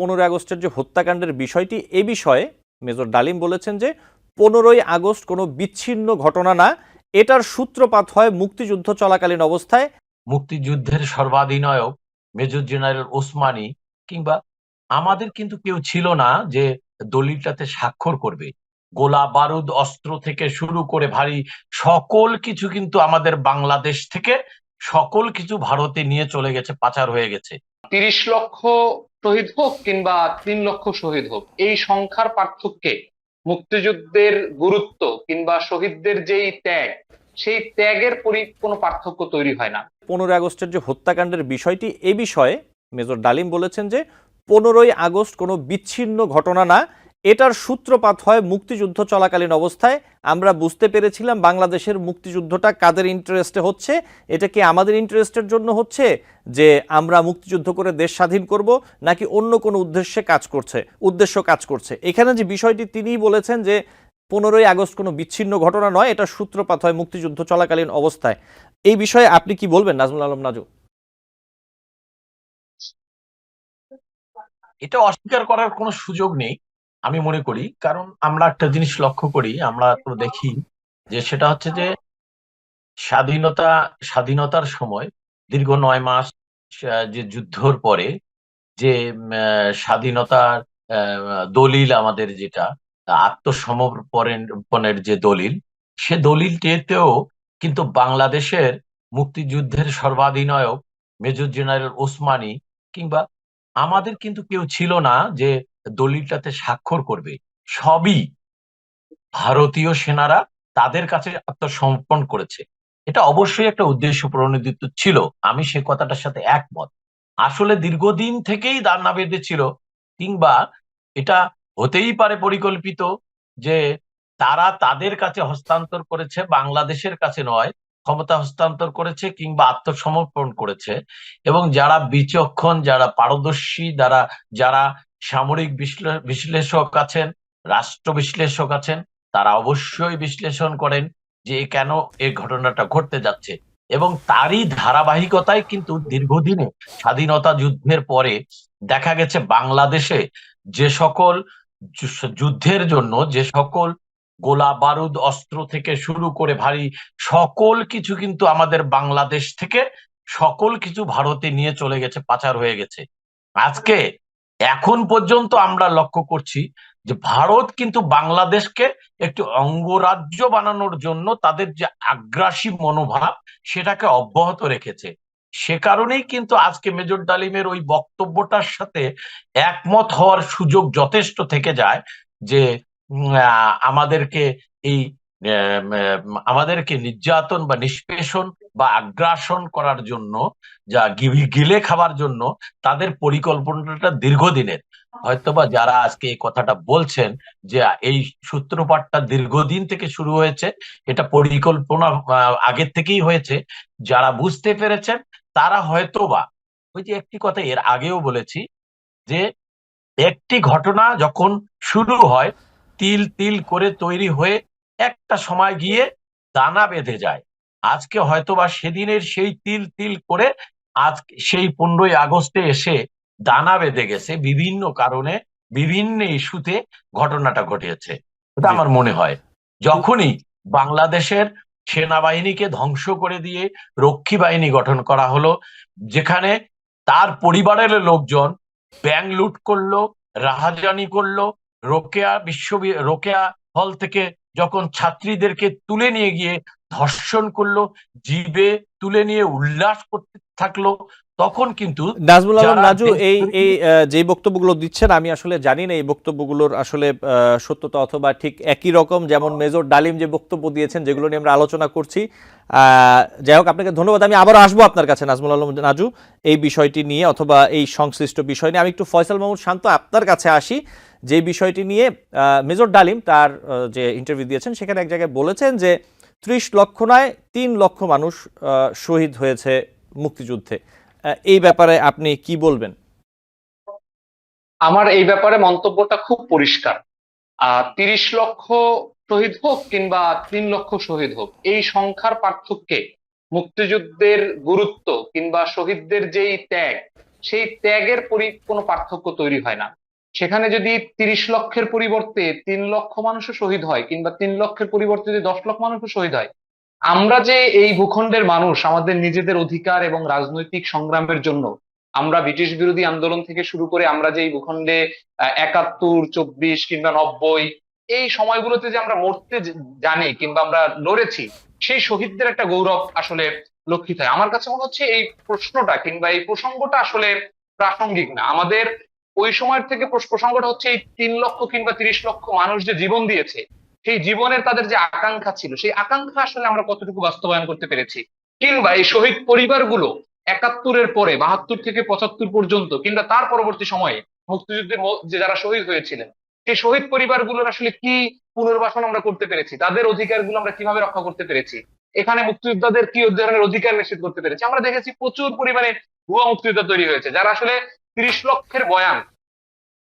পনেরোই আগস্টের যে হত্যাকাণ্ডের বিষয়টি এ বিষয়ে মেজর ডালিম বলেছেন যে পনেরোই আগস্ট কোনো বিচ্ছিন্ন ঘটনা না। এটার সূত্রপাত হয় মুক্তিযুদ্ধ চলাকালীন অবস্থায়। মুক্তিযুদ্ধের সর্বাধিনায়ক মেজর জেনারেল ওসমানী কিংবা আমাদের কিন্তু কেউ ছিল না যে দলিলটাতে স্বাক্ষর করবে। গোলা বারুদ অস্ত্র থেকে শুরু করে ভারী সকল কিছু কিন্তু আমাদের বাংলাদেশ থেকে সকল কিছু ভারতে নিয়ে চলে গেছে পাচার হয়ে গেছে। তিরিশ লক্ষ শহীদ হোক কিংবা তিন লক্ষ শহীদ হোক, এই সংখ্যার পার্থক্যে মুক্তিযুদ্ধের গুরুত্ব কিংবা শহীদদের যেই ত্যাগ, সেই ত্যাগের পরি, কোনো পার্থক্য তৈরি হয় না। পনেরোই আগস্টের যে হত্যাকাণ্ডের বিষয়টি, এ বিষয়ে মেজর ডালিম বলেছেন যে, পনেরোই আগস্ট কোনো বিচ্ছিন্ন ঘটনা না এটার সূত্রপাত হয় মুক্তিযুদ্ধ চলাকালীন অবস্থায়। আমরা বুঝতে পেরেছিলাম বাংলাদেশের মুক্তিযুদ্ধটা কাদের ইন্টারেস্টে হচ্ছে, এটা কি আমাদের ইন্টারেস্টের জন্য হচ্ছে যে আমরা মুক্তিযুদ্ধ করে দেশ স্বাধীন করব, নাকি অন্য কোনো উদ্দেশ্যে কাজ করছে, উদ্দেশ্য কাজ করছে? এখানে যে বিষয়টি তিনিই বলেছেন যে পনেরোই আগস্ট কোনো বিচ্ছিন্ন ঘটনা নয়, এটা সূত্রপাত হয় মুক্তিযুদ্ধ চলাকালীন অবস্থায়। এই বিষয়ে আপনি কি বলবেন, নাজমুল আলম নাজু? এটা অস্বীকার করার কোনো সুযোগ নেই। আমি মনে করি, কারণ আমরা একটা জিনিস লক্ষ্য করি, আমরা তো দেখি যে সেটা হচ্ছে যে স্বাধীনতা, স্বাধীনতার সময় দীর্ঘ নয় মাস যে যুদ্ধর পরে যে স্বাধীনতার দলিল আমাদের যেটা, আত্মসমর্পণের যে দলিল, সে দলিলটিতেও কিন্তু বাংলাদেশের মুক্তিযুদ্ধের সর্বাধিনায়ক মেজর জেনারেল ওসমানী কিংবা আমাদের কিন্তু কেউ ছিল না যে দলিলটাতে স্বাক্ষর করবে। সবই ভারতীয় সেনারা তাদের কাছে আত্মসমর্পণ করেছে। এটা অবশ্যই একটা উদ্দেশ্য প্রণোদিত ছিল। আমি সে কথাটার সাথে একমত। আসলে দীর্ঘদিন থেকেই দান্না বেঁধেছিল কিংবা এটা হতেই পারে পরিকল্পিত যে তারা তাদের কাছে হস্তান্তর করেছে, বাংলাদেশের কাছে নয়, ক্ষমতা হস্তান্তর করেছে কিংবা আত্মসমর্পণ করেছে এবং যারা বিচক্ষণ, যারা পারদর্শী, যারা যারা সামরিক বিশ্লে- বিশ্লেষক আছেন, রাষ্ট্র বিশ্লেষক আছেন, তারা অবশ্যই বিশ্লেষণ করেন যে কেন এই ঘটনাটা ঘটতে যাচ্ছে। এবং তারই ধারাবাহিকতায় কিন্তু দীর্ঘদিনে স্বাধীনতা যুদ্ধের পরে দেখা গেছে বাংলাদেশে যে সকল যুদ্ধের জন্য যে সকল গোলা বারুদ অস্ত্র থেকে শুরু করে ভারী সকল কিছু কিন্তু আমাদের বাংলাদেশ থেকে সকল কিছু ভারতে নিয়ে চলে গেছে, পাচার হয়ে গেছে। আজকে এখন পর্যন্ত আমরা লক্ষ্য করছি যে ভারত কিন্তু বাংলাদেশকে একটি অঙ্গরাজ্য বানানোর জন্য তাদের যে আগ্রাসী মনোভাব, সেটাকে অব্যাহত রেখেছে। সে কারণেই কিন্তু আজকে মেজর ডালিমের ওই বক্তব্যটার সাথে একমত হওয়ার সুযোগ যথেষ্ট থেকে যায় যে আমাদেরকে এই আমাদেরকে নির্যাতন বা নিষ্পেষণ বা আগ্রাসন করার জন্য, যা গিলে খাওয়ার জন্য তাদের পরিকল্পনাটা দীর্ঘদিনের। হয়তোবা যারা আজকে এই কথাটা বলছেন যে, এই সূত্রপাতটা দীর্ঘদিন থেকে শুরু হয়েছে, এটা পরিকল্পনা আগের থেকেই হয়েছে, যারা বুঝতে পেরেছেন তারা হয়তোবা, ওই যে একটি কথা এর আগেও বলেছি যে, একটি ঘটনা যখন শুরু হয়, তিল তিল করে তৈরি হয়ে একটা সময় গিয়ে দানা বেঁধে যায়। আজকে হয়তোবা সেদিনের সেই তিল তিল করে আজ সেই পনেরোই আগস্টে এসে দানা বেঁধে গেছে বিভিন্ন কারণে, বিভিন্ন ইস্যুতে ঘটনাটা ঘটেছে এটা আমার মনে হয়। যখনই বাংলাদেশের সেনাবাহিনীকে ধ্বংস করে দিয়ে রক্ষী বাহিনী গঠন করা হলো, যেখানে তার পরিবারের লোকজন ব্যাংক লুট করল, রাহাজানি করল, রোকেয়া বিশ্ব রোকেয়া হল থেকে যখন ছাত্রীদেরকে তুলে নিয়ে গিয়ে ধর্ষণ করল জীবে তুলে নিয়ে উল্লাস করতে থাকল তখন কিন্তু নাজমুল আলম যারা নাজু এই এই যে বক্তব্যগুলো দিচ্ছেন আমি আসলে জানি না এই বক্তব্যগুলোর আসলে সত্যতা অথবা ঠিক একই রকম যেমন মেজর ডালিম যে বক্তব্য দিয়েছেন যেগুলো নিয়ে আমরা আলোচনা করছি। আহ, যাই হোক আপনাকে ধন্যবাদ। আমি আবারও আসব আপনার কাছে নাজমুল আলম নাজু এই বিষয়টি নিয়ে অথবা এই সংশ্লিষ্ট বিষয় নিয়ে। আমি একটু ফয়সাল মাহমুদ শান্ত আপনার কাছে আসি। যে বিষয়টি নিয়ে আহ, মেজর ডালিম তার যে ইন্টারভিউ দিয়েছেন সেখানে এক জায়গায় বলেছেন যে ত্রিশ লক্ষ নয়, তিন লক্ষ মানুষ শহীদ হয়েছে মুক্তিযুদ্ধে। এই ব্যাপারে আপনি কি বলবেন? আমার এই ব্যাপারে মন্তব্যটা খুব পরিষ্কার। তিরিশ লক্ষ শহীদ হোক কিংবা তিন লক্ষ শহীদ হোক, এই সংখ্যার পার্থক্যে মুক্তিযুদ্ধের গুরুত্ব কিংবা শহীদদের যেই ত্যাগ, সেই ত্যাগের পরি কোনো পার্থক্য তৈরি হয় না। সেখানে যদি তিরিশ লক্ষের পরিবর্তে তিন লক্ষ মানুষও শহীদ হয়, কিংবা তিন লক্ষের পরিবর্তে যদি দশ লক্ষ মানুষও শহীদ হয়, আমরা যে এই ভূখণ্ডের মানুষ, আমাদের নিজেদের অধিকার এবং রাজনৈতিক সংগ্রামের জন্য, আমরা ব্রিটিশ বিরোধী আন্দোলন থেকে শুরু করে আমরা যে এই ভূখণ্ডে একাত্তর, চব্বিশ কিংবা নব্বই, এই সময়গুলোতে যে আমরা মরতে জানি কিংবা আমরা লড়েছি, সেই শহীদদের একটা গৌরব আসলে লক্ষিত হয়। আমার কাছে মনে হচ্ছে এই প্রশ্নটা কিংবা এই প্রসঙ্গটা আসলে প্রাসঙ্গিক না। আমাদের ওই সময়ের থেকে প্রস- প্রসঙ্গটা হচ্ছে এই তিন লক্ষ কিংবা তিরিশ লক্ষ মানুষ যে জীবন দিয়েছে, সেই জীবনের তাদের যে আকাঙ্ক্ষা ছিল, সেই আকাঙ্ক্ষা আসলে আমরা কতটুকু বাস্তবায়ন করতে পেরেছি? কিংবা এই শহীদ পরিবারগুলো একাত্তরের পরে, বাহাত্তর থেকে পঁচাত্তর পর্যন্ত, কিংবা তার পরবর্তী সময়ে মুক্তিযুদ্ধের যে যারা শহীদ হয়েছিলেন, সেই শহীদ পরিবারগুলোর আসলে কি পুনর্বাসন আমরা করতে পেরেছি? তাদের অধিকারগুলো আমরা কীভাবে রক্ষা করতে পেরেছি? এখানে মুক্তিযোদ্ধাদের কি ধরনের অধিকার নিশ্চিত করতে পেরেছি? আমরা দেখেছি প্রচুর পরিমাণে ভুয়া মুক্তিযোদ্ধা তৈরি হয়েছে, যারা আসলে তিরিশ লক্ষের বয়ান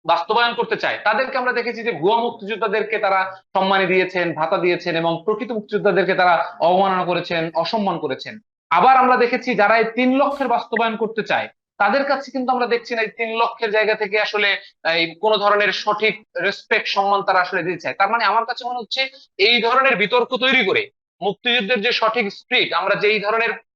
বাস্তবায়ন করতে চায়। তাদেরকে আমরা দেখেছি যে ভুয়া মুক্তিযোদ্ধাদেরকে তারা সম্মানী দিয়েছেন, ভাতা দিয়েছেন এবং প্রকৃত মুক্তিযোদ্ধাদেরকে তারা অবমাননা করেছেন, অসম্মান করেছেন। আবার আমরা দেখেছি যারা এই তিন লক্ষের বাস্তবায়ন করতে চায়, তাদের কাছে কিন্তু আমরা দেখছি না এই তিন লক্ষের জায়গা থেকে আসলে এই কোন ধরনের সঠিক রেসপেক্ট সম্মান তারা আসলে দিতে চায়। তার মানে আমার কাছে মনে হচ্ছে এই ধরনের বিতর্ক তৈরি করে মুক্তিযুদ্ধের যে সঠিক স্পিরিট আমরা যেই ধরনের আহ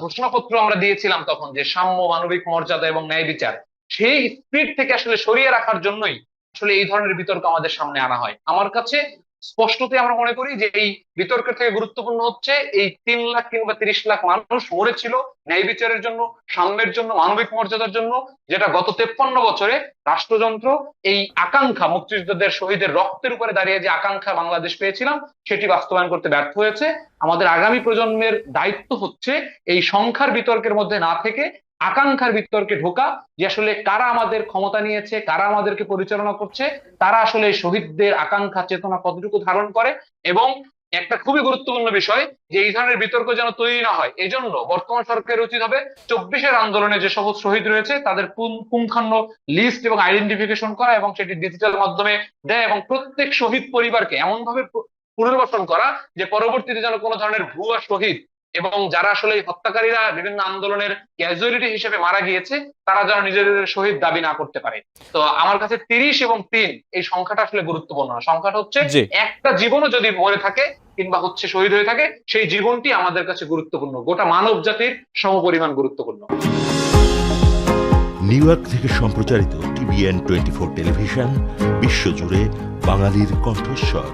ঘোষণাপত্র আমরা দিয়েছিলাম তখন যে সাম্য, মানবিক মর্যাদা এবং ন্যায় বিচার, সেই স্পিরিট থেকে আসলে সরিয়ে রাখার জন্যই আসলে এই ধরনের বিতর্ক আমাদের সামনে আনা হয়। আমার কাছে স্পষ্টতই আমরা মনে করি যে এই বিতর্কের থেকে গুরুত্বপূর্ণ হচ্ছে এই তিন লাখ কিংবা তিরিশ লাখ মানুষ মরেছিল ন্যায় বিচারের জন্য, সাম্যের জন্য, মানবিক মর্যাদার জন্য, যেটা গত তেপ্পান্ন বছরে রাষ্ট্রযন্ত্র এই আকাঙ্ক্ষা মুক্তিযোদ্ধাদের শহীদের রক্তের উপরে দাঁড়িয়ে যে আকাঙ্ক্ষা বাংলাদেশ পেয়েছিলাম, সেটি বাস্তবায়ন করতে ব্যর্থ হয়েছে। আমাদের আগামী প্রজন্মের দায়িত্ব হচ্ছে এই সংখ্যার বিতর্কের মধ্যে না থেকে আকাঙ্ক্ষার বিতর্কে ঢোকা যে আসলে কারা আমাদের ক্ষমতা নিয়েছে, কারা আমাদেরকে পরিচালনা করছে, তারা আসলে শহীদদের আকাঙ্ক্ষা, চেতনা কতটুকু ধারণ করে এবং একটা খুবই গুরুত্বপূর্ণ বিষয় যে এই ধরনের বিতর্ক যেন তৈরি না হয়। এজন্য বর্তমান সরকারের উচিত হবে চব্বিশের আন্দোলনে যে সকল শহীদ রয়েছে, তাদের পুঙ্খান্ন লিস্ট এবং আইডেন্টিফিকেশন করা এবং সেটি ডিজিটাল মাধ্যমে দেয় এবং প্রত্যেক শহীদ পরিবারকে এমনভাবে পুনর্বাসন করা যে পরবর্তীতে যেন কোনো ধরনের ভুয়া শহীদ এবং যারা আসলে হত্যাকারীরা বিভিন্ন আন্দোলনের ক্যাজুয়ালিটি হিসেবে মারা গিয়েছে তারা যেন নিজেদের শহীদ দাবি না করতে পারে। তো আমার কাছে তিরিশ এবং তিন এই সংখ্যাটা আসলে গুরুত্বপূর্ণ না। সংখ্যাটা হচ্ছে একটা জীবনও যদি মরে থাকে কিংবা হচ্ছে শহীদ হয়ে থাকে সেই জীবনটি আমাদের কাছে গুরুত্বপূর্ণ। গোটা মানব জাতির সমপরিমাণ গুরুত্বপূর্ণ। নিউ ইয়র্ক থেকে সম্প্রচারিত টিভিএন টোয়েন্টি ফোর টেলিভিশন বিশ্বজুড়ে বাঙালির কণ্ঠস্বর।